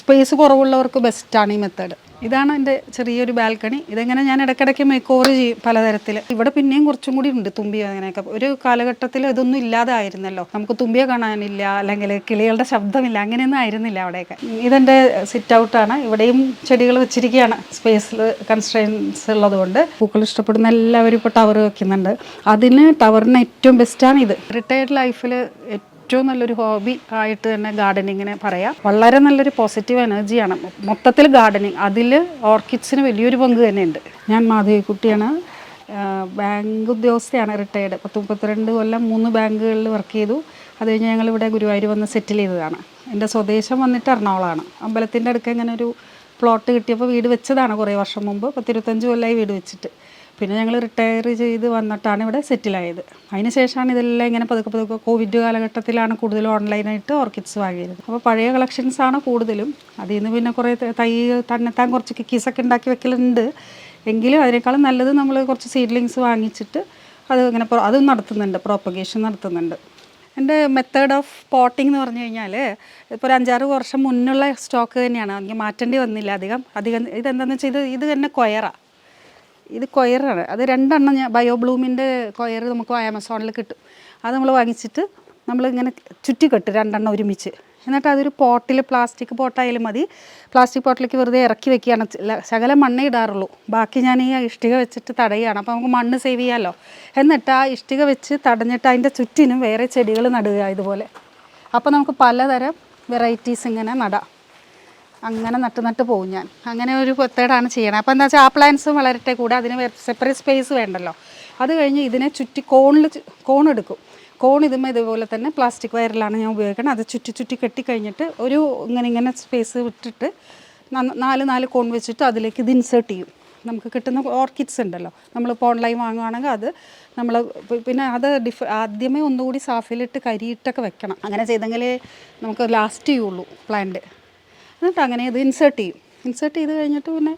Space കുറവുള്ളവർക്ക് ബെസ്റ്റാണ് ഈ method ഇതാണ് എന്റെ ചെറിയൊരു ബാൽക്കണി ഇതെങ്ങനെ ഞാൻ ഇടയ്ക്കിടയ്ക്ക് മേക്ക് ഓവർ ചെയ്യും പലതരത്തിൽ ഇവിടെ പിന്നെയും കുറച്ചും കൂടി ഉണ്ട് തുമ്പി അങ്ങനെയൊക്കെ. ഒരു കാലഘട്ടത്തിൽ ഇതൊന്നും ഇല്ലാതായിരുന്നല്ലോ. നമുക്ക് തുമ്പിയെ കാണാനില്ല അല്ലെങ്കിൽ കിളികളുടെ ശബ്ദമില്ല അങ്ങനെയൊന്നും ആയിരുന്നില്ല അവിടെയൊക്കെ. ഇതെന്റെ സിറ്റ് ഔട്ടാണ് ഇവിടെയും ചെടികൾ വെച്ചിരിക്കുകയാണ്. സ്പേസിൽ കൺസ്ട്രെയിൻസ് ഉള്ളതുകൊണ്ട്. പൂക്കൾ ഇഷ്ടപ്പെടുന്ന എല്ലാവരും ഇപ്പോൾ ടവർ വെക്കുന്നുണ്ട്. അതിന് ടവറിന് ഏറ്റവും ബെസ്റ്റാണ് ഇത്. റിട്ടയർഡ് ലൈഫിൽ ഏറ്റവും നല്ലൊരു ഹോബി ആയിട്ട് തന്നെ ഗാർഡനിങ്ങിനെ പറയാം. വളരെ നല്ലൊരു പോസിറ്റീവ് എനർജിയാണ് മൊത്തത്തിൽ ഗാർഡനിങ്. അതിൽ ഓർക്കിഡ്സിന് വലിയൊരു പങ്ക് തന്നെയുണ്ട്. ഞാൻ മാധവിക്കുട്ടിയാണ്. ബാങ്ക് ഉദ്യോഗസ്ഥയാണ് റിട്ടയർഡ് പത്ത് മുപ്പത്തിരണ്ട് കൊല്ലം മൂന്ന് ബാങ്കുകളിൽ വർക്ക് ചെയ്തു. അത് കഴിഞ്ഞ് ഞങ്ങളിവിടെ ഗുരുവായൂർ വന്ന് സെറ്റിൽ ചെയ്തതാണ്. എന്റെ സ്വദേശം വന്നിട്ട് എറണാകുളമാണ്. അമ്പലത്തിന്റെ അടുക്ക ഇങ്ങനെ ഒരു പ്ലോട്ട് കിട്ടിയപ്പോൾ വീട് വെച്ചതാണ് കുറേ വർഷം മുമ്പ്. പത്തിരുപത്തഞ്ച് കൊല്ലമായി വീട് വെച്ചിട്ട്. പിന്നെ ഞങ്ങൾ റിട്ടയർ ചെയ്ത് വന്നിട്ടാണ് ഇവിടെ സെറ്റിലായത് അതിന് ശേഷമാണ് ഇതെല്ലാം ഇങ്ങനെ പതുക്കെ പതുക്കെ കോവിഡ് കാലഘട്ടത്തിലാണ് കൂടുതലും ഓൺലൈനായിട്ട് ഓർക്കിഡ്സ് വാങ്ങിയത്. അപ്പോൾ പഴയ കളക്ഷൻസ് ആണ് കൂടുതലും. അതിൽ നിന്ന് പിന്നെ കുറേ തൈ തന്നെത്താൻ കുറച്ച് കിക്കീസൊക്കെ ഉണ്ടാക്കി വെക്കലുണ്ട്. എങ്കിലും അതിനേക്കാളും നല്ലത് നമ്മൾ കുറച്ച് സീഡ്ലിങ്സ് വാങ്ങിച്ചിട്ട് അത് ഇങ്ങനെ അത് നടത്തുന്നുണ്ട് പ്രോപ്പഗേഷൻ നടത്തുന്നുണ്ട്. എന്റെ മെത്തേഡ് ഓഫ് പോട്ടിംഗ് എന്ന് പറഞ്ഞു കഴിഞ്ഞാൽ ഇപ്പോൾ ഒരു അഞ്ചാറ് വർഷം മുന്നുള്ള സ്റ്റോക്ക് തന്നെയാണ്. എനിക്ക് മാറ്റേണ്ടി വന്നില്ല അധികം. അധികം ഇതെന്താണെന്ന് വെച്ചാൽ ഇത് ഇത് തന്നെ കൊയറാണ് ഇത് കൊയറാണ്. അത് രണ്ടെണ്ണം ഞാൻ ബയോ ബ്ലൂമിന്റെ കൊയർ നമുക്ക് ആമസോണിൽ കിട്ടും. അത് നമ്മൾ വാങ്ങിച്ചിട്ട് നമ്മൾ ഇങ്ങനെ ചുറ്റിക്കെട്ടും രണ്ടെണ്ണം ഒരുമിച്ച്. എന്നിട്ട് അതൊരു പോട്ടിൽ പ്ലാസ്റ്റിക് പോട്ടായാലും മതി. പ്ലാസ്റ്റിക് പോട്ടിലേക്ക് വെറുതെ ഇറക്കി വെക്കുകയാണ്. ശകലം മണ്ണേ ഇടാറുള്ളൂ. ബാക്കി ഞാൻ ഈ ഇഷ്ടിക വെച്ചിട്ട് തടയുകയാണ്. അപ്പോൾ നമുക്ക് മണ്ണ് സേവ് ചെയ്യാമല്ലോ എന്നിട്ട് ആ ഇഷ്ടിക വെച്ച് തടഞ്ഞിട്ട് അതിന്റെ ചുറ്റിനും വേറെ ചെടികൾ നടുക ഇതുപോലെ. അപ്പോൾ നമുക്ക് പലതരം വെറൈറ്റീസ് ഇങ്ങനെ നടാം. അങ്ങനെ നട്ട് നട്ട് പോകും ഞാൻ. അങ്ങനെ ഒരു മെത്തേഡാണ് ചെയ്യണത് അപ്പോൾ എന്താ വെച്ചാൽ ആ പ്ലാന്റ്സും വളരട്ടെ കൂടെ അതിന് സെപ്പറേറ്റ് സ്പേസ് വേണ്ടല്ലോ. അത് കഴിഞ്ഞ് ഇതിനെ ചുറ്റി കോണിൽ കോൺ എടുക്കും. കോൺ ഇതുമ്പോൾ ഇതുപോലെ തന്നെ പ്ലാസ്റ്റിക് വയറിലാണ് ഞാൻ ഉപയോഗിക്കുന്നത് അത് ചുറ്റി ചുറ്റി കെട്ടി കഴിഞ്ഞിട്ട് ഒരു ഇങ്ങനെ ഇങ്ങനെ സ്പേസ് വിട്ടിട്ട് നാല് നാല് കോൺ വെച്ചിട്ട് അതിലേക്ക് ഇത് ഇൻസേർട്ട് ചെയ്യും. നമുക്ക് കിട്ടുന്ന ഓർക്കിഡ്സ് ഉണ്ടല്ലോ. നമ്മളിപ്പോൾ ഓൺലൈൻ വാങ്ങുകയാണെങ്കിൽ അത് നമ്മൾ പിന്നെ അത് ഡിഫ് ആദ്യമേ ഒന്നുകൂടി സാഫിലിട്ട് കരിയിട്ടൊക്കെ വെക്കണം. അങ്ങനെ ചെയ്തെങ്കിലേ നമുക്ക് ലാസ്റ്റ് ചെയ്യുള്ളൂ പ്ലാന്റ് എന്നിട്ട് അങ്ങനെ ഇത് ഇൻസേർട്ട് ചെയ്യും. ഇൻസേർട്ട് ചെയ്ത് കഴിഞ്ഞിട്ട് പിന്നെ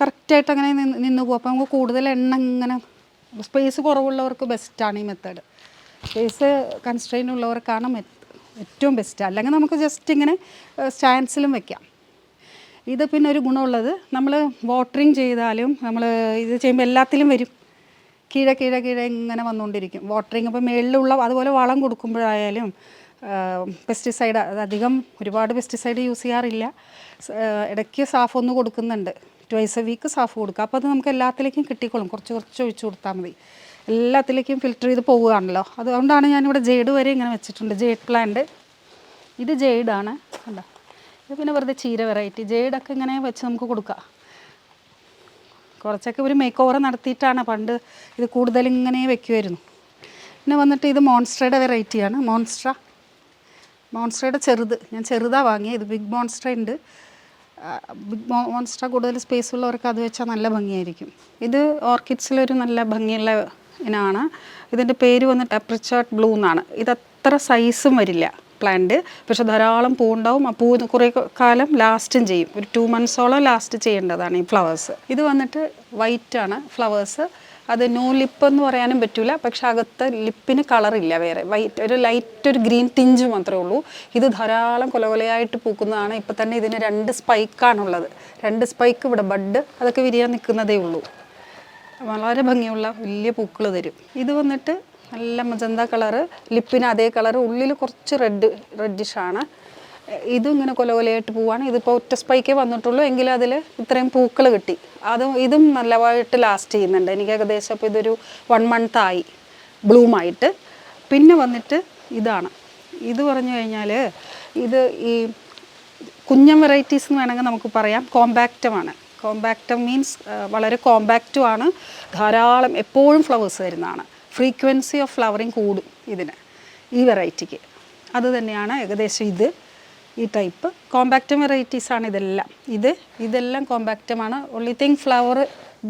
കറക്റ്റായിട്ട് അങ്ങനെ നിന്ന് പോകും. അപ്പോൾ നമുക്ക് കൂടുതൽ എണ്ണ ഇങ്ങനെ സ്പേസ് കുറവുള്ളവർക്ക് ബെസ്റ്റാണ് ഈ മെത്തേഡ് സ്പേസ് കൺസ്ട്രെയിൻ ഉള്ളവർക്കാണ് ഏറ്റവും ബെസ്റ്റ് അല്ലെങ്കിൽ നമുക്ക് ജസ്റ്റ് ഇങ്ങനെ സ്റ്റാൻസിലും വെക്കാം. ഇത് പിന്നെ ഒരു ഗുണമുള്ളത് നമ്മൾ വാട്ടറിങ് ചെയ്താലും നമ്മൾ ഇത് ചെയ്യുമ്പോൾ എല്ലാത്തിലും വരും. കീഴെ കീഴെ കീഴെ ഇങ്ങനെ വന്നുകൊണ്ടിരിക്കും. വാട്ടറിങ് ഇപ്പോൾ മേളിലുള്ള അതുപോലെ വളം കൊടുക്കുമ്പോഴായാലും പെസ്റ്റിസൈഡ് അധികം ഒരുപാട് പെസ്റ്റിസൈഡ് യൂസ് ചെയ്യാറില്ല. ഇടയ്ക്ക് സാഫ് ഒന്ന് കൊടുക്കുന്നുണ്ട്. ട്വൈസ് എ വീക്ക് സാഫ് കൊടുക്കുക അപ്പോൾ അത് നമുക്ക് എല്ലാത്തിലേക്കും കിട്ടിക്കോളും. കുറച്ച് കുറച്ച് ഒഴിച്ചു കൊടുത്താൽ മതി. എല്ലാത്തിലേക്കും ഫിൽറ്റർ ചെയ്ത് പോവുകയാണല്ലോ. അതുകൊണ്ടാണ് ഞാനിവിടെ ജെയ്ഡ് വരെ ഇങ്ങനെ വെച്ചിട്ടുണ്ട്. ജെയ്ഡ് പ്ലാന്റ് ഇത് ജെയ്ഡാണ് കണ്ടോ? ഇത് പിന്നെ വെറുതെ ചീര വെറൈറ്റി ജെയ്ഡൊക്കെ ഇങ്ങനെ വെച്ച് നമുക്ക് കൊടുക്കാം. കുറച്ചൊക്കെ ഒരു മേക്ക് ഓവർ നടത്തിയിട്ടാണ്. പണ്ട് ഇത് കൂടുതൽ ഇങ്ങനെ വെക്കുമായിരുന്നു പിന്നെ വന്നിട്ട് ഇത് മോൺസ്ട്രയുടെ വെറൈറ്റിയാണ് മോൺസ്ട്ര മോൺസ്ട്രയുടെ ചെറുത്. ഞാൻ ചെറുതാണ് വാങ്ങിയത്. ഇത് ബിഗ് മോൺസ്ട്ര ഉണ്ട്. ബിഗ് മോൺസ്ട്ര കൂടുതൽ സ്പേസ് ഉള്ളവർക്ക് അത് വെച്ചാൽ നല്ല ഭംഗിയായിരിക്കും. ഇത് ഓർക്കിഡ്സിലൊരു നല്ല ഭംഗിയുള്ള ഇനമാണ് ഇതിന്റെ പേര് വന്നിട്ട് അപ്രിച്ചാർട്ട് ബ്ലൂ എന്നാണ്. ഇത് അത്ര സൈസും വരില്ല പ്ലാന്റ് പക്ഷെ ധാരാളം പൂ ഉണ്ടാവും ആ പൂ കുറേ കാലം ലാസ്റ്റും ചെയ്യും. ഒരു ടു മന്ത്സോളം ലാസ്റ്റ് ചെയ്യേണ്ടതാണ് ഈ ഫ്ലവേഴ്സ് ഇത് വന്നിട്ട് വൈറ്റാണ് ഫ്ലവേഴ്സ് അത് നോ ലിപ്പ് എന്ന് പറയാനും പറ്റില്ല പക്ഷെ അകത്ത് ലിപ്പിന് കളറില്ല വേറെ. വൈറ്റ് ഒരു ലൈറ്റ് ഒരു ഗ്രീൻ ടിഞ്ച് മാത്രമേ ഉള്ളൂ. ഇത് ധാരാളം കൊലകൊലയായിട്ട് പൂക്കുന്നതാണ്. ഇപ്പം തന്നെ ഇതിന് രണ്ട് സ്പൈക്കാണുള്ളത് രണ്ട് സ്പൈക്ക് ഇവിടെ ബഡ് അതൊക്കെ വിരിയാൻ നിൽക്കുന്നതേ ഉള്ളൂ. വളരെ ഭംഗിയുള്ള വലിയ പൂക്കൾ തരും. ഇത് വന്നിട്ട് നല്ല മജന്ത കളറ് ലിപ്പിന് അതേ കളറ് ഉള്ളിൽ കുറച്ച് റെഡ് റെഡിഷാണ് ഇതും ഇങ്ങനെ കൊല കൊലയായിട്ട് പോവാണ്. ഇതിപ്പോൾ ഒറ്റ സ്പൈക്കേ വന്നിട്ടുള്ളൂ. എങ്കിൽ അതിൽ ഇത്രയും പൂക്കൾ കിട്ടി. അതും ഇതും നല്ലതായിട്ട് ലാസ്റ്റ് ചെയ്യുന്നുണ്ട്. എനിക്ക് ഏകദേശം ഇപ്പോൾ ഇതൊരു വൺ മന്ത് ആയി. ബ്ലൂമായിട്ട്. പിന്നെ വന്നിട്ട് ഇതാണ്. ഇത് പറഞ്ഞു കഴിഞ്ഞാൽ ഇത് ഈ കുഞ്ഞൻ വെറൈറ്റീസ് എന്ന് വേണമെങ്കിൽ നമുക്ക് പറയാം. കോമ്പാക്റ്റമാണ് കോമ്പാക്റ്റം മീൻസ് വളരെ കോമ്പാക്റ്റും ആണ്. ധാരാളം എപ്പോഴും ഫ്ലവേഴ്സ് വരുന്നതാണ്. ഫ്രീക്വൻസി ഓഫ് ഫ്ലവറിങ് കൂടും ഇതിന്. ഈ വെറൈറ്റിക്ക് അതുതന്നെയാണ് ഏകദേശം ഇത്. ഈ ടൈപ്പ് കോമ്പാക്റ്റം വെറൈറ്റീസ് ആണ് ഇതെല്ലാം. ഇത് ഇതെല്ലാം കോമ്പാക്റ്റമാണ് ഒള്ളി തിങ് ഫ്ലവർ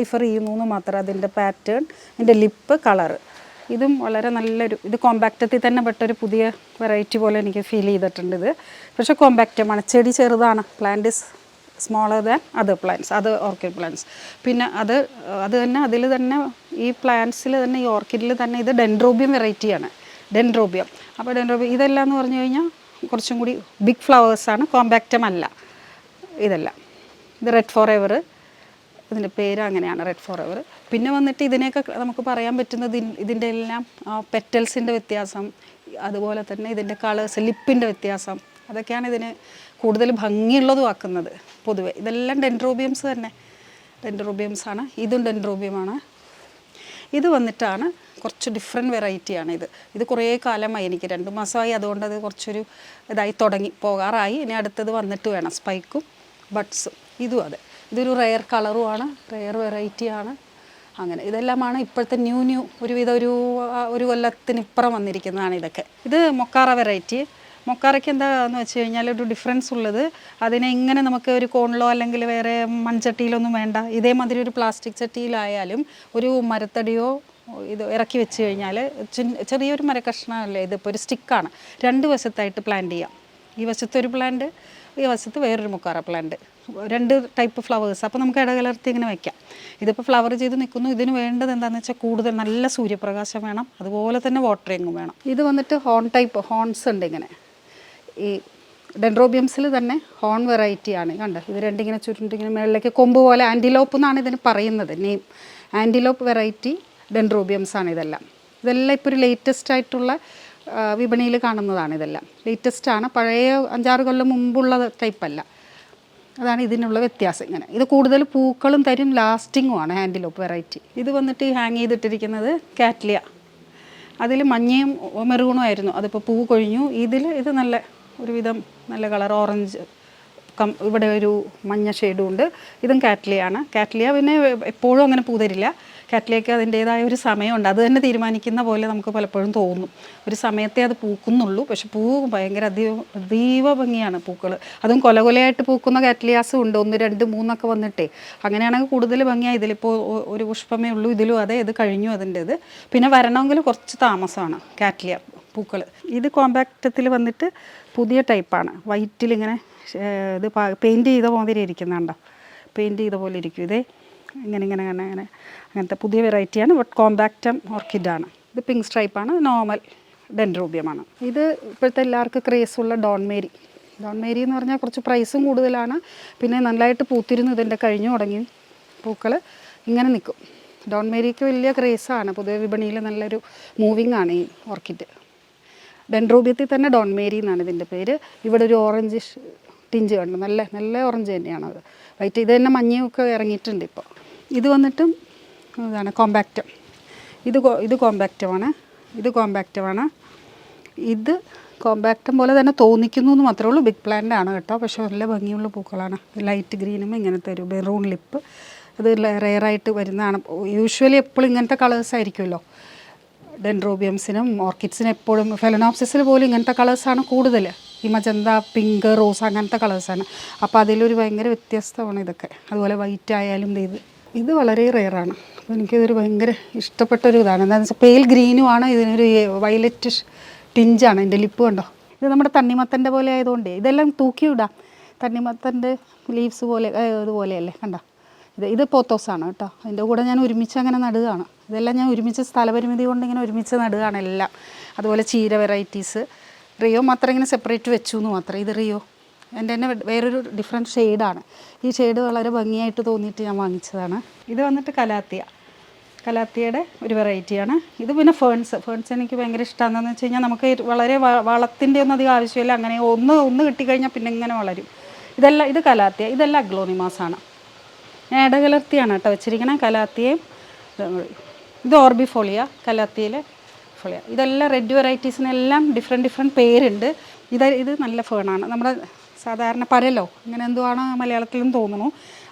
ഡിഫർ ചെയ്യുന്നു എന്ന് മാത്രം അതിന്റെ പാറ്റേൺ അതിന്റെ ലിപ്പ് കളറ് ഇതും വളരെ നല്ലൊരു ഇത് കോമ്പാക്റ്റത്തിൽ തന്നെ പെട്ടൊരു പുതിയ വെറൈറ്റി പോലെ എനിക്ക് ഫീൽ ചെയ്തിട്ടുണ്ട് ഇത്. പക്ഷേ കോമ്പാക്റ്റമാണ് ചെടി ചെറുതാണ്. Plant is smaller than other plants അത് ഓർക്കിഡ് പ്ലാന്റ്സ് പിന്നെ അത് അത് തന്നെ അതിൽ തന്നെ ഈ പ്ലാന്റ്സിൽ തന്നെ ഈ ഓർക്കിഡിൽ തന്നെ ഇത് ഡെൻഡ്രോബിയം വെറൈറ്റിയാണ് ഡെൻഡ്രോബിയം അപ്പോൾ ഡെൻഡ്രോബിയം ഇതെല്ലാം എന്ന് പറഞ്ഞു കഴിഞ്ഞാൽ കുറച്ചും കൂടി ബിഗ് ഫ്ലവേഴ്സാണ് കോമ്പാക്റ്റം അല്ല. ഇതെല്ലാം. ഇത് റെഡ് ഫോർ എവർ ഇതിന്റെ പേര് അങ്ങനെയാണ് റെഡ് ഫോർ എവർ പിന്നെ വന്നിട്ട് ഇതിനെയൊക്കെ നമുക്ക് പറയാൻ പറ്റുന്നത് ഇതിന്റെ എല്ലാം പെറ്റൽസിന്റെ വ്യത്യാസം അതുപോലെ തന്നെ ഇതിന്റെ കളേഴ്സ് ലിപ്പിന്റെ വ്യത്യാസം അതൊക്കെയാണ് ഇതിന് കൂടുതൽ ഭംഗിയുള്ളതും ആക്കുന്നത് പൊതുവേ. ഇതെല്ലാം ഡെൻഡ്രോബിയംസ് തന്നെ. ഡെൻഡ്രോബിയംസ് ആണ്. ഇതും ഡെൻഡ്രോബിയമാണ് ഇത് വന്നിട്ടാണ് കുറച്ച് ഡിഫറെന്റ് വെറൈറ്റിയാണ് ഇത്. ഇത് കുറേ കാലമായി എനിക്ക്. രണ്ട് മാസമായി അതുകൊണ്ട് അത് കുറച്ചൊരു ഇതായി തുടങ്ങി പോകാറായി. ഇനി അടുത്തത് വന്നിട്ട് വേണം. സ്പൈക്കും ബഡ്സും ഇതും അതെ. ഇതൊരു റെയർ കളറുമാണ് റെയർ വെറൈറ്റിയാണ് അങ്ങനെ ഇതെല്ലാമാണ് ഇപ്പോഴത്തെ ന്യൂ ന്യൂ ഒരുവിധം ഒരു ഒരു കൊല്ലത്തിനിപ്പുറം വന്നിരിക്കുന്നതാണ് ഇതൊക്കെ. ഇത് മൊക്കാറ വെറൈറ്റി മൊക്കാറയ്ക്ക് എന്താന്ന് വെച്ച് കഴിഞ്ഞാൽ ഒരു ഡിഫറൻസ് ഉള്ളത്. അതിനെ ഇങ്ങനെ നമുക്ക് ഒരു കോണിലോ അല്ലെങ്കിൽ വേറെ മൺചട്ടിയിലൊന്നും വേണ്ട. ഇതേമാതിരി ഒരു പ്ലാസ്റ്റിക് ചട്ടിയിലായാലും ഒരു മരത്തടിയോ ഇത് ഇറക്കി വെച്ച് കഴിഞ്ഞാൽ ചെറിയൊരു മരക്കഷ്ണമല്ലേ ഇതിപ്പോൾ ഒരു സ്റ്റിക്കാണ്. രണ്ട് വശത്തായിട്ട് പ്ലാന്റ് ചെയ്യാം. ഈ വശത്ത് ഒരു പ്ലാന്റ് ഈ വശത്ത് വേറൊരു മുക്കാറ പ്ലാന്റ് രണ്ട് ടൈപ്പ് ഫ്ലവേഴ്സ് അപ്പോൾ നമുക്ക് ഇടകലർത്തി ഇങ്ങനെ വെക്കാം. ഇതിപ്പോൾ ഫ്ലവർ ചെയ്ത് നിൽക്കുന്നു. ഇതിന് വേണ്ടത് എന്താണെന്ന് വെച്ചാൽ കൂടുതൽ നല്ല സൂര്യപ്രകാശം വേണം. അതുപോലെ തന്നെ വാട്ടറിങ്ങും വേണം. ഇത് വന്നിട്ട് ഹോൺ ടൈപ്പ് ഹോൺസ് ഉണ്ട് ഇങ്ങനെ. ഈ ഡെൻഡ്രോബിയംസിൽ തന്നെ ഹോൺ വെറൈറ്റിയാണ് കണ്ട? ഇത് രണ്ടിങ്ങനെ ചുരുണ്ടിങ്ങനെ മേളിലേക്ക് കൊമ്പ് പോലെ ആന്റിലോപ്പ് എന്നാണ് ഇതിന് പറയുന്നത്. നെയിം ആന്റിലോപ്പ് വെറൈറ്റി ഡെൻഡ്രോബിയംസ് ആണ് ഇതെല്ലാം. ഇതെല്ലാം ഇപ്പോൾ ഒരു ലേറ്റസ്റ്റ് ആയിട്ടുള്ള വിപണിയിൽ കാണുന്നതാണ് ഇതെല്ലാം. ലേറ്റസ്റ്റ് ആണ്. പഴയ അഞ്ചാറ് കൊല്ലം മുമ്പുള്ള ടൈപ്പല്ല അതാണ് ഇതിനുള്ള വ്യത്യാസം ഇങ്ങനെ. ഇത് കൂടുതൽ പൂക്കളും തരും ലാസ്റ്റിങ്ങുമാണ് ഹാൻഡിലോപ്പ് വെറൈറ്റി ഇത് വന്നിട്ട് ഹാങ് ചെയ്തിട്ടിരിക്കുന്നത് കാറ്റ്ലിയ അതിൽ മഞ്ഞയും മെറൂണും ആയിരുന്നു. അതിപ്പോൾ പൂ കൊഴിഞ്ഞു. ഇതിൽ ഇത് നല്ല ഒരുവിധം നല്ല കളർ ഓറഞ്ച് കം ഇവിടെ ഒരു മഞ്ഞ ഷെയ്ഡും ഉണ്ട്. ഇതും കാറ്റ്ലിയാണ് കാറ്റ്ലിയ പിന്നെ എപ്പോഴും അങ്ങനെ പൂ തരില്ല. കാറ്റ്ലിയക്ക് അതിന്റേതായ ഒരു സമയമുണ്ട്. അത് തന്നെ തീരുമാനിക്കുന്ന പോലെ നമുക്ക് പലപ്പോഴും തോന്നും. ഒരു സമയത്തെ അത് പൂക്കുന്നുള്ളൂ. പക്ഷെ പൂ ഭയങ്കര അതീവ അതീവ ഭംഗിയാണ് പൂക്കൾ അതും കൊല കൊലയായിട്ട് പൂക്കുന്ന കാറ്റ്ലിയാസും ഉണ്ട്. ഒന്ന് രണ്ട് മൂന്നൊക്കെ വന്നിട്ടേ. അങ്ങനെയാണെങ്കിൽ കൂടുതൽ ഭംഗിയാണ് ഇതിലിപ്പോൾ ഒരു പുഷ്പമേ ഉള്ളൂ. ഇതിലും അതെ ഇത് കഴിഞ്ഞു അതിന്റെത്. പിന്നെ വരണമെങ്കിൽ കുറച്ച് താമസമാണ് കാറ്റ്ലിയ പൂക്കൾ ഇത് കോമ്പാക്റ്റത്തിൽ വന്നിട്ട് പുതിയ ടൈപ്പാണ്. വൈറ്റിലിങ്ങനെ ഇത് പെയിന്റ് ചെയ്ത മാതിരി ഇരിക്കുന്നുണ്ടോ? പെയിന്റ് ചെയ്ത പോലെ ഇരിക്കും. ഇതേ ഇങ്ങനെ ഇങ്ങനെ അങ്ങനെ അങ്ങനെ അങ്ങനത്തെ പുതിയ വെറൈറ്റിയാണ്. ബട്ട് കോമ്പാക്റ്റം ഓർക്കിഡാണ്. ഇത് പിങ്ക് സ്ട്രൈപ്പാണ് നോർമൽ ഡെൻഡ്രോബിയമാണ്. ഇത് ഇപ്പോഴത്തെ എല്ലാവർക്കും ക്രേസുള്ള ഡോൺ മേരി. ഡോൺ മേരി എന്ന് പറഞ്ഞാൽ കുറച്ച് പ്രൈസും കൂടുതലാണ്. പിന്നെ നല്ലതായിട്ട് പൂത്തിരുന്നു ഇതിന്റെ കഴിഞ്ഞു തുടങ്ങി പൂക്കൾ ഇങ്ങനെ നിൽക്കും. ഡോൺ മേരിക്ക് വലിയ ക്രേസാണ്. പൊതുവെ വിപണിയിൽ നല്ലൊരു മൂവിങ് ആണ് ഈ ഓർക്കിഡ്. ഡെൻഡ്രോബിയത്തിൽ തന്നെ ഡോൺ മേരി എന്നാണ് ഇതിന്റെ പേര്. ഇവിടെ ഒരു ഓറഞ്ച് ടിഞ്ച് കണ്ടു. നല്ല നല്ല ഓറഞ്ച് തന്നെയാണത്. വൈറ്റ് ഇത് തന്നെ മഞ്ഞയൊക്കെ ഇറങ്ങിയിട്ടുണ്ട് ഇപ്പോൾ. ഇത് വന്നിട്ടും ഇതാണ് കോമ്പാക്റ്റ് ഇത് ഇത് കോമ്പാക്റ്റമാണ് ഇത് കോമ്പാക്റ്റമാണ് ഇത് കോമ്പാക്റ്റം പോലെ തന്നെ തോന്നിക്കുന്നു എന്ന് മാത്രമേ ഉള്ളൂ. ബിഗ് പ്ലാന്റ് ആണ് കേട്ടോ. പക്ഷേ നല്ല ഭംഗിയുള്ള പൂക്കളാണ്. ലൈറ്റ് ഗ്രീനും ഇങ്ങനത്തെ ഒരു മെറൂൺ ലിപ്പ് അത് റെയറായിട്ട് വരുന്നതാണ്. യൂഷ്വലി എപ്പോഴും ഇങ്ങനത്തെ കളേഴ്സ് ആയിരിക്കുമല്ലോ. ഡെൻഡ്രോബിയംസിനും ഓർക്കിഡ്സിനും എപ്പോഴും ഫെലനോപ്സിസിൽ പോലും ഇങ്ങനത്തെ കളേഴ്സാണ് കൂടുതൽ ഈ മജന്ത പിങ്ക് റോസ് അങ്ങനത്തെ കളേഴ്സാണ് അപ്പോൾ അതിലൊരു ഭയങ്കര വ്യത്യസ്തമാണ് ഇതൊക്കെ. അതുപോലെ വൈറ്റ് ആയാലും ഇത് ഇത് വളരെ റെയറാണ്. അപ്പോൾ എനിക്കിതൊരു ഭയങ്കര ഇഷ്ടപ്പെട്ടൊരു ഇതാണ് എന്താണെന്ന് വെച്ചാൽ പെയിൽ ഗ്രീനുമാണ് ഇതിനൊരു വയലറ്റ് ടിഞ്ചാണ് എന്റെ ലിപ്പ് കണ്ടോ? ഇത് നമ്മുടെ തണ്ണിമത്തന്റെ പോലെ ആയതുകൊണ്ട് ഇതെല്ലാം തൂക്കിയിടാം തണ്ണിമത്തന്റെ ലീവ്സ് പോലെ ഇതുപോലെയല്ലേ? കണ്ട? ഇത് ഇത് പോത്തോസാണ് കേട്ടോ. അതിന്റെ കൂടെ ഞാൻ ഒരുമിച്ച് അങ്ങനെ നടുകയാണ്. ഇതെല്ലാം ഞാൻ ഒരുമിച്ച് സ്ഥലപരിമിതി കൊണ്ട് ഇങ്ങനെ ഒരുമിച്ച് നടുകയാണ് എല്ലാം. അതുപോലെ ചീര വെറൈറ്റീസ് റിയോ മാത്രം ഇങ്ങനെ സെപ്പറേറ്റ് വെച്ചു എന്ന് മാത്രം. ഇത് റിയോ? എന്റെ തന്നെ വേറൊരു ഡിഫറെന്റ് ഷെയ്ഡാണ് ഈ ഷെയ്ഡ് വളരെ ഭംഗിയായിട്ട് തോന്നിയിട്ട് ഞാൻ വാങ്ങിച്ചതാണ്. ഇത് വന്നിട്ട് കലാത്തിയ. കലാത്തിയുടെ ഒരു വെറൈറ്റിയാണ് ഇത് പിന്നെ ഫേൺസ് ഫേൺസ് എനിക്ക് ഭയങ്കര ഇഷ്ടമാണെന്ന് വെച്ച് കഴിഞ്ഞാൽ നമുക്ക് വളരെ വളത്തിന്റെ ഒന്നും അധികം ആവശ്യമില്ല. അങ്ങനെ ഒന്ന് ഒന്ന് കിട്ടിക്കഴിഞ്ഞാൽ പിന്നെ ഇങ്ങനെ വളരും. ഇതെല്ലാം ഇത് കലാത്തിയ. ഇതെല്ലാം അഗ്ലോണിമാസാണ് ഞാൻ ഇടകലർത്തിയാണ് കേട്ടോ വെച്ചിരിക്കണേ കലാത്തിയയും ഇത് ഓർബിഫോളിയ കലാത്തിയിലെ ഫോളിയ. ഇതെല്ലാം റെഡ് വെറൈറ്റീസിനെല്ലാം ഡിഫറെന്റ് ഡിഫറെന്റ് പേരുണ്ട്. ഇത് ഇത് നല്ല ഫേണാണ് നമ്മുടെ സാധാരണ പരലോ ഇങ്ങനെ എന്തോ ആണ് മലയാളത്തിലും തോന്നുന്നു.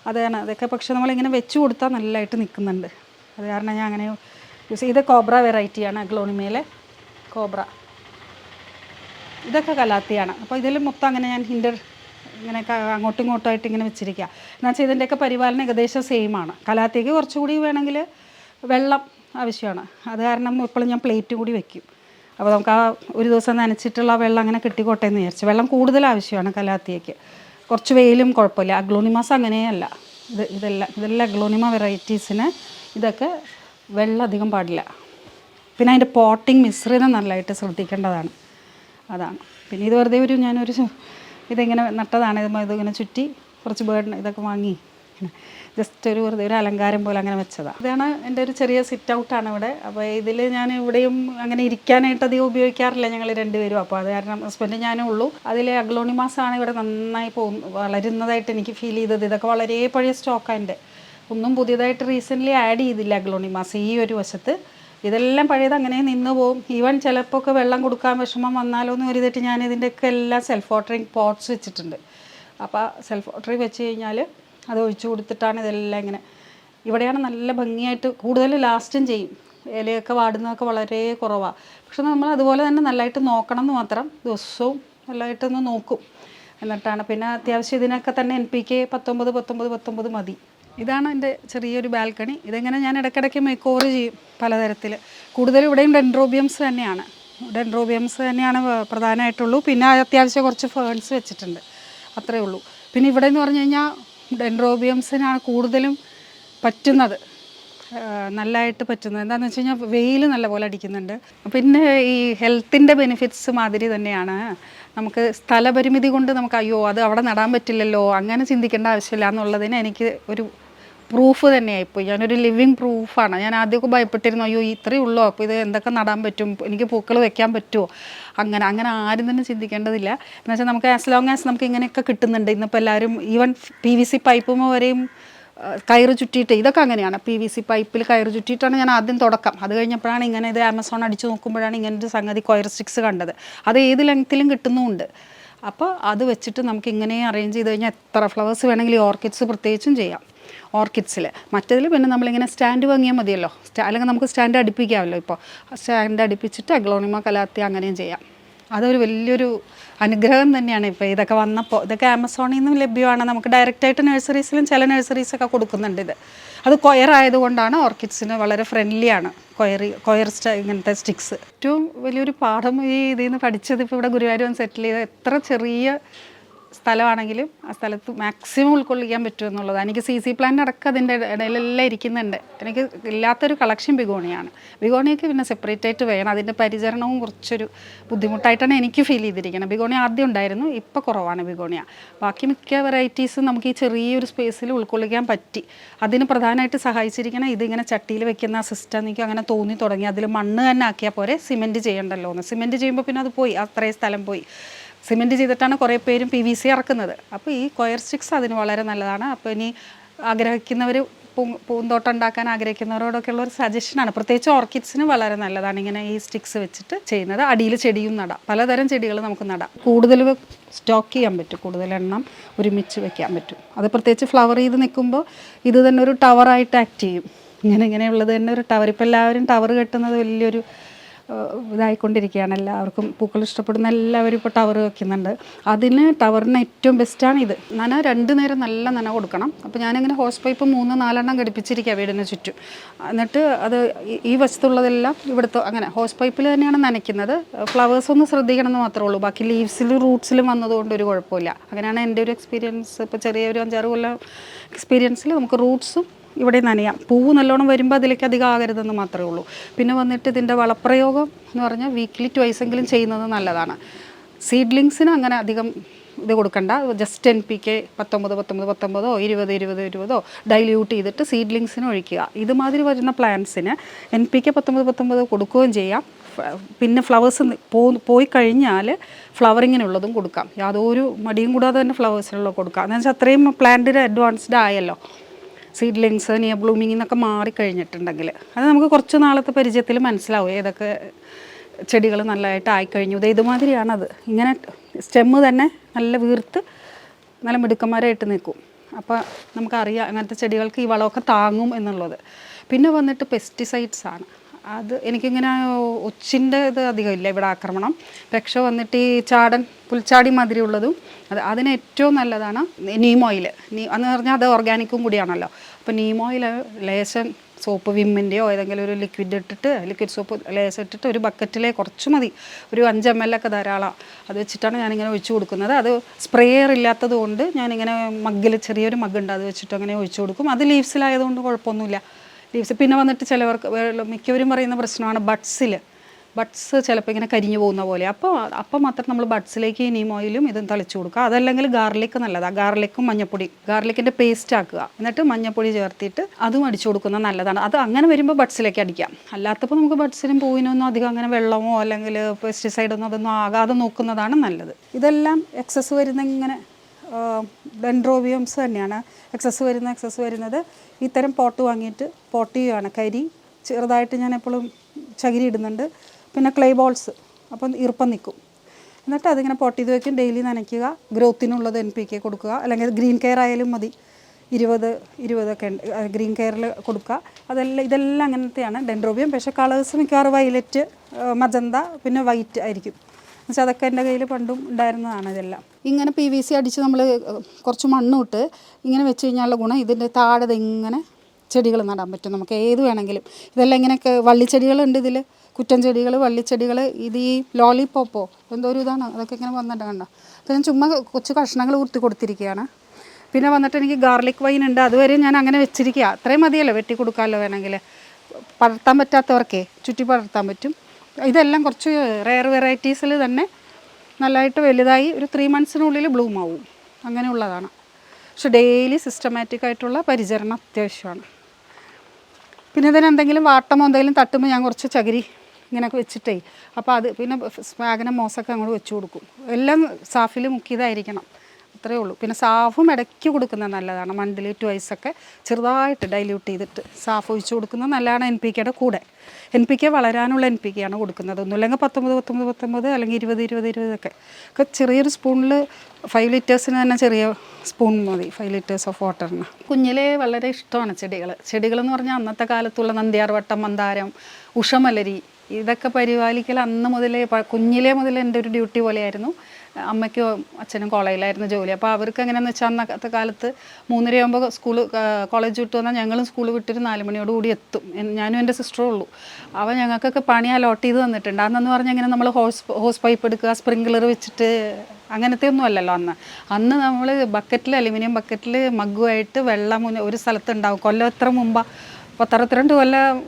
അതാണ് അതൊക്കെ പക്ഷെ നമ്മളിങ്ങനെ വെച്ച് കൊടുത്താൽ നല്ലതായിട്ട് നിൽക്കുന്നുണ്ട്. അത് കാരണം ഞാൻ അങ്ങനെ യൂസ് ഇത് കോബ്ര വെറൈറ്റിയാണ് അഗ്ലോണിമയിലെ കോബ്ര. ഇതൊക്കെ കലാത്തിയാണ്. അപ്പോൾ ഇതിൽ മൊത്തം അങ്ങനെ ഞാൻ ഹിൻഡർ ഇങ്ങനെ അങ്ങോട്ടും ആയിട്ട് ഇങ്ങനെ വെച്ചിരിക്കുക എന്നുവെച്ചാൽ ഇതിന്റെയൊക്കെ പരിപാലനം ഏകദേശം സെയിമാണ് കലാത്തിക്ക് കുറച്ചുകൂടി വേണമെങ്കിൽ വെള്ളം ആവശ്യമാണ്. അത് കാരണം ഇപ്പോൾ ഞാൻ പ്ലേറ്റ് കൂടി വെക്കും. അപ്പോൾ നമുക്ക് ആ ഒരു ദിവസം നനച്ചിട്ടുള്ള വെള്ളം അങ്ങനെ കിട്ടിക്കോട്ടെ എന്ന് വിചാരിച്ചു. വെള്ളം കൂടുതൽ ആവശ്യമാണ് കലാത്തിയയ്ക്ക്. കുറച്ച് വെയിലും കുഴപ്പമില്ല. അഗ്ലോണിമാസ് അങ്ങനെയല്ല. ഇത് ഇതെല്ലാം ഇതെല്ലാം അഗ്ലോണിമ വെറൈറ്റീസിന് ഇതൊക്കെ വെള്ളം അധികം പാടില്ല. പിന്നെ അതിന്റെ പോട്ടിങ് മിശ്രിതം നല്ലതായിട്ട് ശ്രദ്ധിക്കേണ്ടതാണ്. അതാണ്. പിന്നെ ഇത് വെറുതെ ഒരു ഞാനൊരു ഇതിങ്ങനെ നട്ടതാണ്? ഇത് ഇതിങ്ങനെ ചുറ്റി കുറച്ച് ബേർഡ് ഇതൊക്കെ വാങ്ങി ജസ്റ്റ് ഒരു വെറുതെ ഒരു അലങ്കാരം പോലെ അങ്ങനെ വെച്ചതാണ് ഇതാണ് എന്റെ ഒരു ചെറിയ സിറ്റ് ഔട്ടാണ് ഇവിടെ. അപ്പോൾ ഇതിൽ ഞാൻ ഇവിടെയും അങ്ങനെ ഇരിക്കാനായിട്ട് അധികം ഉപയോഗിക്കാറില്ല ഞങ്ങൾ രണ്ടുപേരും. അപ്പോൾ അത് കാരണം ഹസ്ബൻഡ് ഞാനേ ഉള്ളൂ. അതിൽ അഗ്ലോണിമാസാണ് ഇവിടെ നന്നായി പോകും. വളരുന്നതായിട്ട് എനിക്ക് ഫീൽ ചെയ്തത്. ഇതൊക്കെ വളരെ പഴയ സ്റ്റോക്കാണ് എന്റെ. ഒന്നും പുതിയതായിട്ട് റീസെന്റ്ലി ആഡ് ചെയ്തില്ല അഗ്ലോണിമാസ് ഈ ഒരു വശത്ത്. ഇതെല്ലാം പഴയത് അങ്ങനെ നിന്ന് പോവും ഈവൻ ചിലപ്പോൾ ഒക്കെ വെള്ളം കൊടുക്കാൻ വിഷമം വന്നാലോ എന്ന് കരുതിയിട്ട് ഞാൻ ഇതിന്റെയൊക്കെ എല്ലാം സെൽഫ് വാട്ടറിങ് പോട്ട്സ് വെച്ചിട്ടുണ്ട്. അപ്പോൾ സെൽഫ് വാട്ടറിങ് വെച്ച് കഴിഞ്ഞാൽ അത് ഒഴിച്ചു കൊടുത്തിട്ടാണ് ഇതെല്ലാം ഇങ്ങനെ. ഇവിടെയാണ് നല്ല ഭംഗിയായിട്ട് കൂടുതൽ ലാസ്റ്റും ചെയ്യും. ഇലയൊക്കെ വാടുന്നതൊക്കെ വളരെ കുറവാണ് പക്ഷെ നമ്മൾ അതുപോലെ തന്നെ നല്ലതായിട്ട് നോക്കണം എന്ന് മാത്രം ദിവസവും നല്ലതായിട്ടൊന്ന് നോക്കും. എന്നിട്ടാണ് പിന്നെ അത്യാവശ്യം ഇതിനൊക്കെ തന്നെ എൻ പി കെ പത്തൊമ്പത് പത്തൊമ്പത് പത്തൊമ്പത് മതി. ഇതാണ് എന്റെ ചെറിയൊരു ബാൽക്കണി. ഇതെങ്ങനെ ഞാൻ ഇടയ്ക്കിടയ്ക്ക് മേക്ക് ഓവർ ചെയ്യും പലതരത്തിൽ. കൂടുതലും ഇവിടെയും ഡെൻഡ്രോബിയംസ് തന്നെയാണ്. ഡെൻഡ്രോബിയംസ് തന്നെയാണ് പ്രധാനമായിട്ടുള്ളൂ. പിന്നെ അത്യാവശ്യം കുറച്ച് ഫേൺസ് വെച്ചിട്ടുണ്ട്. അത്രേ ഉള്ളൂ. പിന്നെ ഇവിടെ എന്ന് പറഞ്ഞു കഴിഞ്ഞാൽ ഡെൻഡ്രോബിയംസിനാണ് കൂടുതലും പറ്റുന്നത്. നല്ലതായിട്ട് പറ്റുന്നത്. എന്താണെന്ന് വെച്ച് കഴിഞ്ഞാൽ വെയിൽ നല്ലപോലെ അടിക്കുന്നുണ്ട്. പിന്നെ ഈ ഹെൽത്തിന്റെ ബെനിഫിറ്റ്സ് മാതിരി തന്നെയാണ്. നമുക്ക് സ്ഥലപരിമിതി കൊണ്ട് നമുക്ക് അയ്യോ അത് അവിടെ നടാൻ പറ്റില്ലല്ലോ അങ്ങനെ ചിന്തിക്കേണ്ട ആവശ്യമില്ല എന്നുള്ളതിന് എനിക്ക് ഒരു പ്രൂഫ് തന്നെയായിപ്പോയി ഞാനൊരു ലിവിങ് പ്രൂഫാണ് ഞാൻ ആദ്യമൊക്കെ ഭയപ്പെട്ടിരുന്നു അയ്യോ ഇത്രയേ ഉള്ളൂ. അപ്പോൾ ഇത് എന്തൊക്കെ നടാൻ പറ്റും? എനിക്ക് പൂക്കൾ വെക്കാൻ പറ്റുമോ അങ്ങനെ അങ്ങനെ ആരും തന്നെ ചിന്തിക്കേണ്ടതില്ല. എന്ന് വെച്ചാൽ നമുക്ക് ആസ് ലോങ് ആസ് നമുക്ക് ഇങ്ങനെയൊക്കെ കിട്ടുന്നുണ്ട്. ഇന്നിപ്പോൾ എല്ലാവരും ഈവൻ പി വി സി പൈപ്പും വരെയും കയറ് ചുറ്റിയിട്ട് ഇതൊക്കെ അങ്ങനെയാണ്. പി വി സി പൈപ്പിൽ കയറ് ചുറ്റിയിട്ടാണ് ഞാൻ ആദ്യം തുടക്കം. അത് കഴിഞ്ഞപ്പോഴാണ് ഇങ്ങനെ ഇത് ആമസോൺ അടിച്ചു നോക്കുമ്പോഴാണ് ഇങ്ങനെ ഒരു സംഗതി കൊയർ സ്റ്റിക്സ് കണ്ടത്. അത് ഏത് ലെങ്ത്തിലും കിട്ടുന്നുമുണ്ട്. അപ്പോൾ അത് വെച്ചിട്ട് നമുക്ക് ഇങ്ങനെ അറേഞ്ച് ചെയ്ത് കഴിഞ്ഞാൽ എത്ര ഫ്ലവേഴ്സ് വേണമെങ്കിൽ ഓർക്കിഡ്സ് പ്രത്യേകിച്ചും ചെയ്യാം. ഓർക്കിഡ്സിൽ മറ്റേതിൽ പിന്നെ നമ്മളിങ്ങനെ സ്റ്റാൻഡ് വാങ്ങിയാൽ മതിയല്ലോ. അല്ലെങ്കിൽ നമുക്ക് സ്റ്റാൻഡ് അടുപ്പിക്കാമല്ലോ ഇപ്പോൾ സ്റ്റാൻഡ് അടുപ്പിച്ചിട്ട് അഗ്ലോണിമ കലാത്തി അങ്ങനെയും ചെയ്യാം. അതൊരു വലിയൊരു അനുഗ്രഹം തന്നെയാണ് ഇപ്പോൾ ഇതൊക്കെ വന്നപ്പോൾ ഇതൊക്കെ ആമസോണിൽ നിന്നും ലഭ്യമാണ്. നമുക്ക് ഡയറക്റ്റായിട്ട് നഴ്സറീസിലും ചില നഴ്സറീസൊക്കെ കൊടുക്കുന്നുണ്ട് ഇത്. അത് കൊയർ ആയതുകൊണ്ടാണ് ഓർക്കിഡ്സിന് വളരെ ഫ്രണ്ട്ലിയാണ്. കൊയർ കൊയർ സ്റ്റ ഇങ്ങനത്തെ സ്റ്റിക്സ്. ഏറ്റവും വലിയൊരു പാഠം ഈ ഇതിൽ നിന്ന് പഠിച്ചത് ഇപ്പോൾ ഇവിടെ ഗുരുവായൂർ സെറ്റിൽ ചെയ്ത എത്ര ചെറിയ സ്ഥലമാണെങ്കിലും ആ സ്ഥലത്ത് മാക്സിമം ഉൾക്കൊള്ളിക്കാൻ പറ്റുമോ എന്നുള്ളതാണ് എനിക്ക് സി സി പ്ലാൻ അടക്കം അതിന്റെ ഇടയിലെല്ലാം ഇരിക്കുന്നുണ്ട്. എനിക്ക് ഇല്ലാത്തൊരു കളക്ഷൻ ബിഗോണിയാണ്. ബിഗോണിയൊക്കെ പിന്നെ സെപ്പറേറ്റ് ആയിട്ട് വേണം. അതിന്റെ പരിചരണവും കുറച്ചൊരു ബുദ്ധിമുട്ടായിട്ടാണ് എനിക്ക് ഫീൽ ചെയ്തിരിക്കുന്നത് ബിഗോണി ആദ്യം ഉണ്ടായിരുന്നു ഇപ്പോൾ കുറവാണ് ബിഗോണിയ. ബാക്കി മിക്ക വെറൈറ്റീസും നമുക്ക് ഈ ചെറിയൊരു സ്പേസിൽ ഉൾക്കൊള്ളിക്കാൻ പറ്റി. അതിന് പ്രധാനമായിട്ട് സഹായിച്ചിരിക്കണം ഇതിങ്ങനെ ചട്ടിയിൽ വെക്കുന്ന ആ സിസ്റ്റം എനിക്ക് അങ്ങനെ തോന്നി തുടങ്ങി. അതിൽ മണ്ണ് തന്നെ ആക്കിയാൽ പോരെ സിമെന്റ് ചെയ്യണ്ടല്ലോ എന്ന് സിമെന്റ് ചെയ്യുമ്പോൾ പിന്നെ അത് പോയി. അത്രയും സ്ഥലം പോയി. സിമെന്റ് ചെയ്തിട്ടാണ് കുറേ പേരും പി വി സി ഇറക്കുന്നത്. അപ്പോൾ ഈ കൊയർ സ്റ്റിക്സ് അതിന് വളരെ നല്ലതാണ്. അപ്പോൾ ഇനി ആഗ്രഹിക്കുന്നവർ പൂ പൂന്തോട്ടം ഉണ്ടാക്കാൻ ആഗ്രഹിക്കുന്നവരോടൊക്കെ ഉള്ള ഒരു സജഷനാണ്. പ്രത്യേകിച്ച് ഓർക്കിഡ്സിന് വളരെ നല്ലതാണ് ഇങ്ങനെ ഈ സ്റ്റിക്സ് വെച്ചിട്ട് ചെയ്യുന്നത്. അടിയിൽ ചെടിയും നടാം. പലതരം ചെടികൾ നമുക്ക് നടാം. കൂടുതൽ സ്റ്റോക്ക് ചെയ്യാൻ പറ്റും. കൂടുതൽ എണ്ണം ഒരുമിച്ച് വെക്കാൻ പറ്റും. അത് പ്രത്യേകിച്ച് ഫ്ലവർ ചെയ്ത് നിൽക്കുമ്പോൾ ഇത് തന്നെ ഒരു ടവറായിട്ട് ആക്ട് ചെയ്യും. ഇങ്ങനെ ഇങ്ങനെയുള്ളത് തന്നെ ഒരു ടവർ. ഇപ്പോൾ എല്ലാവരും ടവർ കെട്ടുന്നത് വലിയൊരു ഇതായിക്കൊണ്ടിരിക്കുകയാണ്. എല്ലാവർക്കും പൂക്കൾ ഇഷ്ടപ്പെടുന്ന എല്ലാവരും ഇപ്പോൾ ടവർ വെക്കുന്നുണ്ട്. അതിന് ടവറിന് ഏറ്റവും ബെസ്റ്റാണ് ഇത്. നന രണ്ട് നേരം നല്ല നന കൊടുക്കണം. അപ്പോൾ ഞാനിങ്ങനെ ഹോസ് പൈപ്പ് മൂന്ന് നാലെണ്ണം ഘടിപ്പിച്ചിരിക്കുക വീടിന് ചുറ്റും. എന്നിട്ട് അത് ഈ- വശത്തുള്ളതെല്ലാം ഇവിടുത്തെ അങ്ങനെ ഹോസ് പൈപ്പിൽ തന്നെയാണ് നനയ്ക്കുന്നത്. ഫ്ലവേഴ്സ് ഒന്ന് ശ്രദ്ധിക്കണം എന്ന് മാത്രമേ ഉള്ളൂ. ബാക്കി ലീവ്സിലും റൂട്ട്സിലും വന്നതുകൊണ്ട് ഒരു കുഴപ്പമില്ല. അങ്ങനെയാണ് എന്റെ ഒരു എക്സ്പീരിയൻസ് ഇപ്പോൾ ചെറിയൊരു അഞ്ചാറ് കൊല്ലം എക്സ്പീരിയൻസിൽ നമുക്ക് റൂട്ട്സും ഇവിടെ നനയാം. പൂവ് നല്ലോണം വരുമ്പോൾ അതിലേക്ക് അധികം ആകരുതെന്ന് മാത്രമേ ഉള്ളൂ. പിന്നെ വന്നിട്ട് ഇതിന്റെ വളപ്രയോഗം എന്ന് പറഞ്ഞാൽ വീക്ക്ലി ട്വൈസ് എങ്കിലും ചെയ്യുന്നത് നല്ലതാണ്. സീഡ്ലിങ്സിന് അങ്ങനെ അധികം ഇത് കൊടുക്കണ്ട. ജസ്റ്റ് എൻ പി കെ പത്തൊമ്പത് പത്തൊമ്പത് പത്തൊമ്പതോ ഇരുപത് ഇരുപത് ഇരുപതോ ഡൈല്യൂട്ട് ചെയ്തിട്ട് സീഡ്ലിങ്സിന് ഒഴിക്കുക. ഇതുമാതിരി വരുന്ന പ്ലാന്റ്സിന് എൻ പി കെ പത്തൊമ്പത് പത്തൊമ്പത് കൊടുക്കുകയും ചെയ്യാം. പിന്നെ ഫ്ലവേഴ്സ് പോയി കഴിഞ്ഞാൽ ഫ്ലവറിങ്ങിനുള്ളതും കൊടുക്കാം. യാതൊരു മടിയും കൂടാതെ തന്നെ ഫ്ലവേഴ്സിനുള്ള കൊടുക്കാം. എന്ന് വെച്ചാൽ അത്രയും പ്ലാന്റിന് അഡ്വാൻസ്ഡ് ആയല്ലോ. സീഡ്ലിങ്സ് നിയ ബ്ലൂമിങ് എന്നൊക്കെ മാറിക്കഴിഞ്ഞിട്ടുണ്ടെങ്കിൽ അത് നമുക്ക് കുറച്ച് നാളത്തെ പരിചയത്തിൽ മനസ്സിലാവും ഏതൊക്കെ ചെടികൾ നല്ലതായിട്ട് ആയിക്കഴിഞ്ഞു ഇത് ഇതുമാതിരിയാണത്. ഇങ്ങനെ സ്റ്റെമ്മ് തന്നെ നല്ല വീർത്ത് നല്ല മിടുക്കന്മാരായിട്ട് നിൽക്കും. അപ്പോൾ നമുക്കറിയാം അങ്ങനത്തെ ചെടികൾക്ക് ഈ വളമൊക്കെ താങ്ങും എന്നുള്ളത്. പിന്നെ വന്നിട്ട് പെസ്റ്റിസൈഡ്സ് ആണ്. അത് എനിക്കിങ്ങനെ ഒച്ചിന്റെ ഇത് അധികം ഇല്ല ഇവിടെ ആക്രമണം. പക്ഷെ വന്നിട്ട് ഈ ചാടൻ പുൽച്ചാടി മാതിരി ഉള്ളതും അത് അതിന് ഏറ്റവും നല്ലതാണ് ഓയിൽ. നീ എന്ന് പറഞ്ഞാൽ അത് ഓർഗാനിക്കും കൂടിയാണല്ലോ. അപ്പോൾ നീം ഓയിൽ ലേശം സോപ്പ് വിമ്മിന്റെയോ ഏതെങ്കിലും ഒരു ലിക്വിഡ് ഇട്ടിട്ട് ലിക്വിഡ് സോപ്പ് ലേശം ഇട്ടിട്ട് ഒരു ബക്കറ്റിലെ കുറച്ച് മതി. ഒരു അഞ്ച് എം എൽ ഒക്കെ ധാരാളം. അത് വെച്ചിട്ടാണ് ഞാനിങ്ങനെ ഒഴിച്ചു കൊടുക്കുന്നത്. അത് സ്പ്രേയർ ഇല്ലാത്തത് കൊണ്ട് ഞാനിങ്ങനെ മഗ്ഗിൽ ചെറിയൊരു മഗ്ഗുണ്ട് അത് വെച്ചിട്ട് അങ്ങനെ ഒഴിച്ചു കൊടുക്കും. അത് ലീവ്സിലായതുകൊണ്ട് കുഴപ്പമൊന്നുമില്ല. ലീവ്സ് പിന്നെ വന്നിട്ട് ചിലവർക്ക് മിക്കവരും പറയുന്ന പ്രശ്നമാണ് ബഡ്സിൽ ബഡ്സ് ചിലപ്പോൾ ഇങ്ങനെ കരിഞ്ഞു പോകുന്ന പോലെ. അപ്പോൾ അപ്പോൾ മാത്രം നമ്മൾ ബഡ്സിലേക്ക് ഈ നീം ഓയിലും ഇതും തളിച്ചു കൊടുക്കുക. അതല്ലെങ്കിൽ ഗാർലിക് നല്ലതാണ് ഗാർലിക്കും മഞ്ഞപ്പൊടി ഗാർലിക്കിന്റെ പേസ്റ്റ് ആക്കുക. എന്നിട്ട് മഞ്ഞപ്പൊടി ചേർത്തിട്ട് അതും അടിച്ചു കൊടുക്കുന്നത് നല്ലതാണ്. അത് അങ്ങനെ വരുമ്പോൾ ബഡ്സിലേക്ക് അടിക്കാം. അല്ലാത്തപ്പോൾ നമുക്ക് ബഡ്സിനും പൂവിനൊന്നും അധികം അങ്ങനെ വെള്ളമോ അല്ലെങ്കിൽ പെസ്റ്റിസൈഡൊന്നും അതൊന്നും ആകാതെ നോക്കുന്നതാണ് നല്ലത്. ഇതെല്ലാം എക്സസ് വരുന്ന ഇങ്ങനെ ഡെൻഡ്രോബിയംസ് തന്നെയാണ്. എക്സസ് വരുന്ന എക്സസ് വരുന്നത് ഇത്തരം പോട്ട് വാങ്ങിയിട്ട് പോട്ട് ചെയ്യുകയാണ് കരി ചെറുതായിട്ട് ഞാൻ എപ്പോഴും ചകിരി ഇടുന്നുണ്ട്. പിന്നെ ക്ലേ ബോൾസ് അപ്പം ഈർപ്പം നിൽക്കും. എന്നിട്ട് അതിങ്ങനെ പോട്ട് ചെയ്ത് വയ്ക്കും ഡെയിലി നനയ്ക്കുക. ഗ്രോത്തിനുള്ളത് എൻ പി കെ കൊടുക്കുക. അല്ലെങ്കിൽ ഗ്രീൻ കെയർ ആയാലും മതി. ഇരുപത് ഇരുപതൊക്കെ ഉണ്ട്. ഗ്രീൻ കെയറിൽ കൊടുക്കുക. അതെല്ലാം ഇതെല്ലാം അങ്ങനത്തെയാണ്. ഡെൻഡ്രോബിയം പക്ഷേ കളേഴ്സ് മിക്കവാറും വയലറ്റ് മജന്ത പിന്നെ വൈറ്റ് ആയിരിക്കും. എന്നുവെച്ചാൽ അതൊക്കെ എന്റെ കയ്യിൽ പണ്ടും ഉണ്ടായിരുന്നതാണ് ഇതെല്ലാം. ഇങ്ങനെ പി വി സി അടിച്ച് നമ്മൾ കുറച്ച് മണ്ണ് ഇട്ട് ഇങ്ങനെ വെച്ച് കഴിഞ്ഞാലുള്ള ഗുണം ഇതിന്റെ താഴെ ഇങ്ങനെ ചെടികൾ നടാൻ പറ്റും. നമുക്ക് ഏത് വേണമെങ്കിലും. ഇതെല്ലാം ഇങ്ങനെയൊക്കെ വള്ളിച്ചെടികളുണ്ട് ഇതിൽ കുറ്റൻ ചെടികൾ വള്ളിച്ചെടികൾ ഇത് ഈ ലോലിപ്പോപ്പോ എന്തോ ഒരു ഇതാണ്. അതൊക്കെ ഇങ്ങനെ വന്നിട്ട് കണ്ടോ? അപ്പോൾ ഞാൻ ചുമ്മാ കൊച്ചു കഷ്ണങ്ങൾ ഊർത്തി കൊടുത്തിരിക്കുകയാണ്. പിന്നെ വന്നിട്ട് എനിക്ക് ഗാർലിക് വൈൻ ഉണ്ട്. അതുവരെ ഞാൻ അങ്ങനെ വെച്ചിരിക്കുക. അത്രയും മതിയല്ലോ വെട്ടി കൊടുക്കാമല്ലോ വേണമെങ്കിൽ പടർത്താൻ പറ്റാത്തവർക്കേ ചുറ്റി പടർത്താൻ പറ്റും. ഇതെല്ലാം കുറച്ച് റെയർ വെറൈറ്റീസിൽ തന്നെ നല്ലതായിട്ട് വലുതായി ഒരു ത്രീ മന്ത്സിനുള്ളിൽ ബ്ലൂം ആവും അങ്ങനെയുള്ളതാണ്. പക്ഷെ ഡെയിലി സിസ്റ്റമാറ്റിക് ആയിട്ടുള്ള പരിചരണം അത്യാവശ്യമാണ്. പിന്നെ ഇതിന് എന്തെങ്കിലും വാട്ടമോ എന്തെങ്കിലും തട്ടുമ്പോൾ ഞാൻ കുറച്ച് ചകിരി ഇങ്ങനെയൊക്കെ വെച്ചിട്ടേ അപ്പോൾ അത് പിന്നെ സ്വാഗനം മോസൊക്കെ അങ്ങോട്ട് വെച്ച് കൊടുക്കും. എല്ലാം സാഫിൽ മുക്കിയതായിരിക്കണം. അത്രയേ ഉള്ളൂ. പിന്നെ സാഫും ഇടയ്ക്ക് കൊടുക്കുന്നത് നല്ലതാണ്. മന്ത്ലി ട്വൈസ് ഒക്കെ ചെറുതായിട്ട് ഡൈല്യൂട്ട് ചെയ്തിട്ട് സാഫ് ഒഴിച്ച് കൊടുക്കുന്നത് നല്ലതാണ് എൻ പി കെയുടെ കൂടെ. എൻ പി കെ വളരാനുള്ള എൻ പി കെ ആണ് കൊടുക്കുന്നത് ഒന്നുമില്ലെങ്കിൽ പത്തൊമ്പത് പത്തൊമ്പത് പത്തൊമ്പത് അല്ലെങ്കിൽ ഇരുപത് ഇരുപത് ഇരുപതൊക്കെ. ഒക്കെ ചെറിയൊരു സ്പൂണിൽ ഫൈവ് ലിറ്റേഴ്സിന് തന്നെ ചെറിയ സ്പൂൺ മതി. ഫൈവ് ലിറ്റേഴ്സ് ഓഫ് വാട്ടറിന് കുഞ്ഞിലെ വളരെ ഇഷ്ടമാണ് ചെടികൾ ചെടികളെന്ന് പറഞ്ഞാൽ അന്നത്തെ കാലത്തുള്ള നന്ദ്യാർവട്ടം മന്ദാരം ഉഷമലരി ഇതൊക്കെ പരിപാലിക്കൽ അന്ന് മുതലേ കുഞ്ഞിലേ മുതൽ എന്റെ ഒരു ഡ്യൂട്ടി പോലെയായിരുന്നു. അമ്മയ്ക്കും അച്ഛനും കോളേജിലായിരുന്നു ജോലി. അപ്പോൾ അവർക്ക് എങ്ങനെയാണെന്ന് വെച്ചാൽ അന്നത്തെ കാലത്ത് മൂന്നരയാകുമ്പോൾ സ്കൂൾ കോളേജ് വിട്ട് വന്നാൽ ഞങ്ങളും സ്കൂൾ വിട്ടൊരു നാല് മണിയോട് കൂടി എത്തും. ഞാനും എന്റെ സിസ്റ്ററും ഉള്ളൂ. അപ്പോൾ ഞങ്ങൾക്കൊക്കെ പണി അലോട്ട് ചെയ്ത് തന്നിട്ടുണ്ട്. അന്നെന്ന് പറഞ്ഞാൽ ഇങ്ങനെ നമ്മൾ ഹോസ് ഹോസ് പൈപ്പ് എടുക്കുക സ്പ്രിങ്ക്ലർ വെച്ചിട്ട് അങ്ങനത്തെ ഒന്നും അല്ലല്ലോ അന്ന്. അന്ന് നമ്മൾ ബക്കറ്റിൽ അലുമിനിയം ബക്കറ്റിൽ മഗ്ഗുമായിട്ട് വെള്ളം ഒരു സ്ഥലത്ത് ഉണ്ടാവും. കൊല്ലം എത്ര മുമ്പാ പത്തറുപത്തിരണ്ട് കൊല്ലം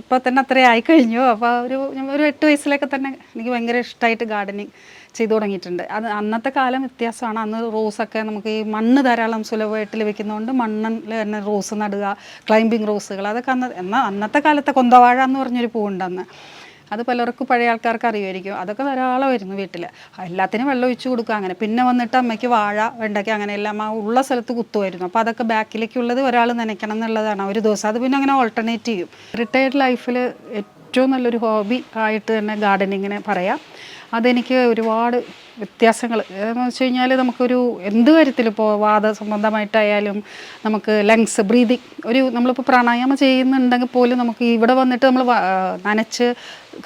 ഇപ്പോൾ തന്നെ അത്രയും ആയിക്കഴിഞ്ഞു. അപ്പോൾ ഒരു ഒരു എട്ട് വയസ്സിലൊക്കെ തന്നെ എനിക്ക് ഭയങ്കര ഇഷ്ടമായിട്ട് ഗാർഡനിങ് ചെയ്തു തുടങ്ങിയിട്ടുണ്ട്. അത് അന്നത്തെ കാലം വ്യത്യാസമാണ്. അന്ന് റോസൊക്കെ നമുക്ക് ഈ മണ്ണ് ധാരാളം സുലഭമായിട്ട് ലഭിക്കുന്നതുകൊണ്ട് മണ്ണിൽ തന്നെ റോസ് നടുക ക്ലൈംബിങ് റോസുകൾ അതൊക്കെ അന്ന് എന്നാൽ അന്നത്തെ കാലത്തെ കൊന്തവാഴ എന്ന് പറഞ്ഞൊരു പൂ അന്ന്. അത് പലർക്കും പഴയ ആൾക്കാർക്ക് അറിയുമായിരിക്കും. അതൊക്കെ ധാരാളമായിരുന്നു വീട്ടിൽ എല്ലാത്തിനും വെള്ളം ഒഴിച്ചു കൊടുക്കുക അങ്ങനെ. പിന്നെ വന്നിട്ട് അമ്മയ്ക്ക് വാഴ വെണ്ടയ്ക്ക അങ്ങനെ എല്ലാം ആ ഉള്ള സ്ഥലത്ത് കുത്തുമായിരുന്നു. അപ്പോൾ അതൊക്കെ ബാക്കിലേക്കുള്ളത് ഒരാൾ നനയ്ക്കണം എന്നുള്ളതാണ്. ഒരു ദിവസം അത് പിന്നെ അങ്ങനെ ഓൾട്ടർനേറ്റ് ചെയ്യും. റിട്ടയർഡ് ലൈഫിൽ ഏറ്റവും നല്ലൊരു ഹോബി ആയിട്ട് തന്നെ ഗാർഡനിങ്ങിനെ പറയാം. അതെനിക്ക് ഒരുപാട് വ്യത്യാസങ്ങൾ എന്ന് വെച്ച് കഴിഞ്ഞാൽ നമുക്കൊരു എന്ത് കാര്യത്തിലും ഇപ്പോൾ വാദ സംബന്ധമായിട്ടായാലും നമുക്ക് ലങ്സ് ബ്രീതിങ് ഒരു നമ്മളിപ്പോൾ പ്രാണായാമം ചെയ്യുന്നുണ്ടെങ്കിൽ പോലും നമുക്ക് ഇവിടെ വന്നിട്ട് നമ്മൾ നനച്ച്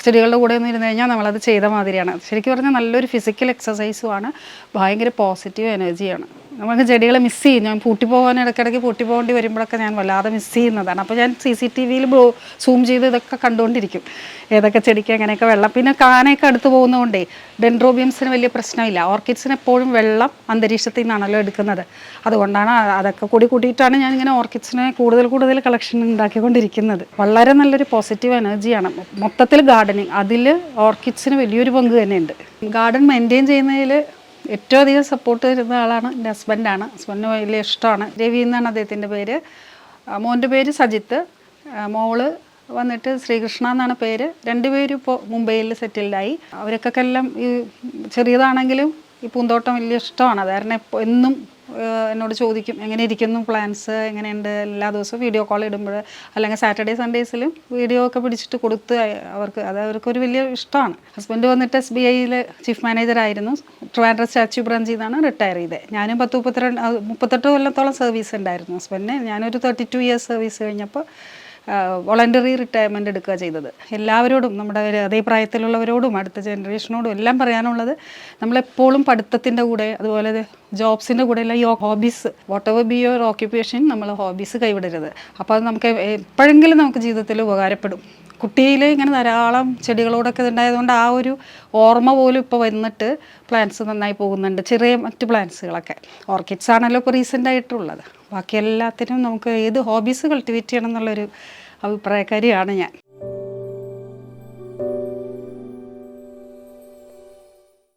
ചെടികളുടെ കൂടെ ഒന്ന് ഇരുന്ന് കഴിഞ്ഞാൽ നമ്മളത് ചെയ്ത മാതിരിയാണ്. ശരിക്കും പറഞ്ഞാൽ നല്ലൊരു ഫിസിക്കൽ എക്സസൈസുമാണ് ഭയങ്കര പോസിറ്റീവ് എനർജിയാണ് നമുക്ക് ചെടികളെ മിസ് ചെയ്യും ഞാൻ പൂട്ടി പോകാൻ ഇടയ്ക്കിടയ്ക്ക് പൂട്ടി പോകേണ്ടി വരുമ്പോഴൊക്കെ ഞാൻ വല്ലാതെ മിസ് ചെയ്യുന്നതാണ്. അപ്പോൾ ഞാൻ സി സി ടി വിയിൽ സൂം ചെയ്ത് ഇതൊക്കെ കണ്ടുകൊണ്ടിരിക്കും. ഏതൊക്കെ ചെടിക്ക് എങ്ങനെയൊക്കെ വെള്ളം. പിന്നെ കാനയൊക്കെ അടുത്ത് പോകുന്നതുകൊണ്ടേ ഡെൻഡ്രോബിയംസിന് വലിയ പ്രശ്നമില്ല. ഓർക്കിഡ്സിന് എപ്പോഴും വെള്ളം അന്തരീക്ഷത്തിൽ നിന്നാണല്ലോ എടുക്കുന്നത്. അതുകൊണ്ടാണ് അതൊക്കെ കൂടി കൂട്ടിയിട്ടാണ് ഞാൻ ഇങ്ങനെ ഓർക്കിഡ്സിനെ കൂടുതൽ കൂടുതൽ കളക്ഷൻ ഉണ്ടാക്കിക്കൊണ്ടിരിക്കുന്നത്. വളരെ നല്ലൊരു പോസിറ്റീവ് എനർജിയാണ് മൊത്തത്തിൽ ഗാർഡനിങ് അതിൽ ഓർക്കിഡ്സിന് വലിയൊരു പങ്ക് തന്നെയുണ്ട്. ഗാർഡൻ മെയിന്റെയിൻ ചെയ്യുന്നതിൽ ഏറ്റവും അധികം സപ്പോർട്ട് തരുന്ന ആളാണ് എന്റെ ഹസ്ബൻഡാണ് ഹസ്ബൻഡിന് വലിയ ഇഷ്ടമാണ്. രവി എന്നാണ് അദ്ദേഹത്തിന്റെ പേര്. മോന്റെ പേര് സജിത്ത്. മോൾ വന്നിട്ട് ശ്രീകൃഷ്ണ എന്നാണ് പേര്. രണ്ടുപേരും ഇപ്പോൾ മുംബൈയിൽ സെറ്റിൽഡായി അവർക്കൊക്കെ എല്ലാം ഈ ചെറിയതാണെങ്കിലും ഈ പൂന്തോട്ടം വലിയ ഇഷ്ടമാണ്. അത് കാരണം എന്നും എന്നോട് ചോദിക്കും എങ്ങനെ ഇരിക്കുന്നു പ്ലാൻസ്? എങ്ങനെയുണ്ട്? എല്ലാ ദിവസവും വീഡിയോ കോൾ ഇടുമ്പോൾ അല്ലെങ്കിൽ സാറ്റർഡേ സൺഡേസിലും വീഡിയോ ഒക്കെ പിടിച്ചിട്ട് കൊടുത്ത് അവർക്ക് അത് അവർക്കൊരു വലിയ ഇഷ്ടമാണ്. ഹസ്ബൻഡ് വന്നിട്ട് എസ് ബി ഐയിൽ ചീഫ് മാനേജർ ആയിരുന്നു. ട്രിവാൻഡ്രം സ്റ്റാച്യു ബ്രാഞ്ചിൽ നിന്നാണ് റിട്ടയർ ചെയ്തത് ഞാനും പത്ത് മുപ്പത്തിരണ്ട് മുപ്പത്തെട്ട് കൊല്ലത്തോളം സർവീസ് ഉണ്ടായിരുന്നു ഹസ്ബൻഡിന്. ഞാനൊരു തേർട്ടി ടു ഇയേഴ്സ് സർവീസ് കഴിഞ്ഞപ്പോൾ വോളണ്ടറി റിട്ടയർമെന്റ് എടുക്കുക ചെയ്തത്. എല്ലാവരോടും നമ്മുടെ അതേ പ്രായത്തിലുള്ളവരോടും അടുത്ത ജനറേഷനോടും എല്ലാം പറയാനുള്ളത് നമ്മളെപ്പോഴും പഠിത്തത്തിന്റെ കൂടെ അതുപോലെ ജോബ്സിന്റെ കൂടെ എല്ലാം ഈ hobbies whatever be your occupation നമ്മൾ ഹോബീസ് കൈവിടരുത്. അപ്പോൾ അത് നമുക്ക് എപ്പോഴെങ്കിലും നമുക്ക് ജീവിതത്തിൽ ഉപകാരപ്പെടും. കുട്ടിയിൽ ഇങ്ങനെ ധാരാളം ചെടികളോടൊക്കെ ഉണ്ടായതുകൊണ്ട് ആ ഒരു ഓർമ്മ പോലും ഇപ്പോൾ വന്നിട്ട് പ്ലാന്റ്സ് നന്നായി പോകുന്നുണ്ട്. ചെറിയ മറ്റ് പ്ലാന്റ്സുകളൊക്കെ ഓർക്കിഡ്സ് ആണല്ലോ ഇപ്പോൾ റീസെന്റ് ആയിട്ടുള്ളത്. ബാക്കി എല്ലാത്തിനും നമുക്ക് ഏത് ഹോബീസ് കൾട്ടിവേറ്റ് ചെയ്യണം എന്നുള്ളൊരു അഭിപ്രായക്കാരിയാണ് ഞാൻ.